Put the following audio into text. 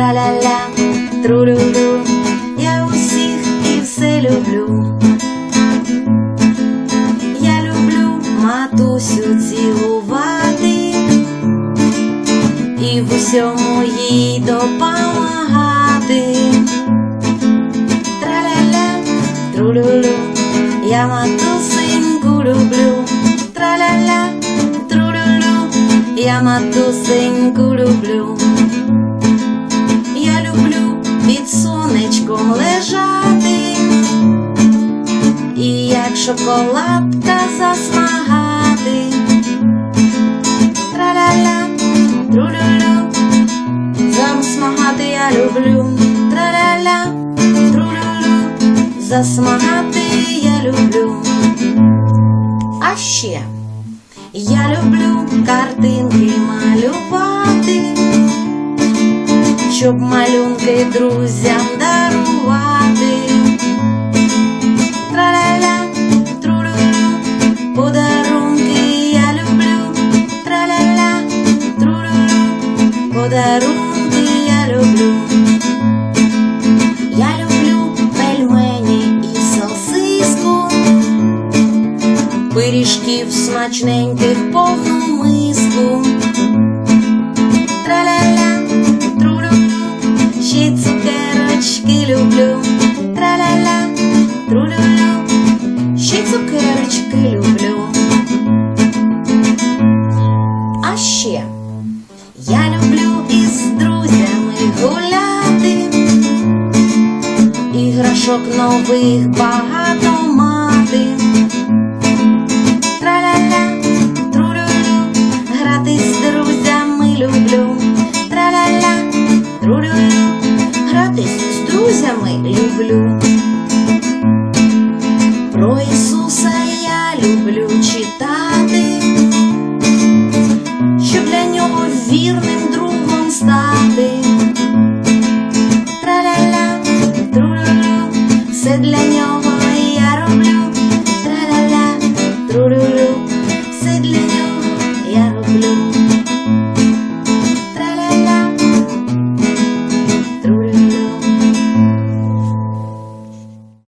траляля, трулюлю, я усіх і все люблю. Я люблю матусю цілувати і в усьому їй допомагати. Траляля, трулюлю, я матусеньку люблю, траляля, трулюлю, я матусеньку люблю. Під сонечком лежати. І як шоколадка засмагати. Траля-ля, тру-лю-лю, засмагати я люблю. Траля-ля, тру-лю-лю, засмагати я люблю. А ще я люблю картинки малювати, щоб малюнки друзям дарувати. Траля-ля, тру-лю-лю, подарунки я люблю. Траля-ля, тру-лю-лю, подарунки я люблю. Я люблю пельмені і сосиску, пиріжків смачненьких повну миску. Іграшок нових багато мати. Задля нього я роблю.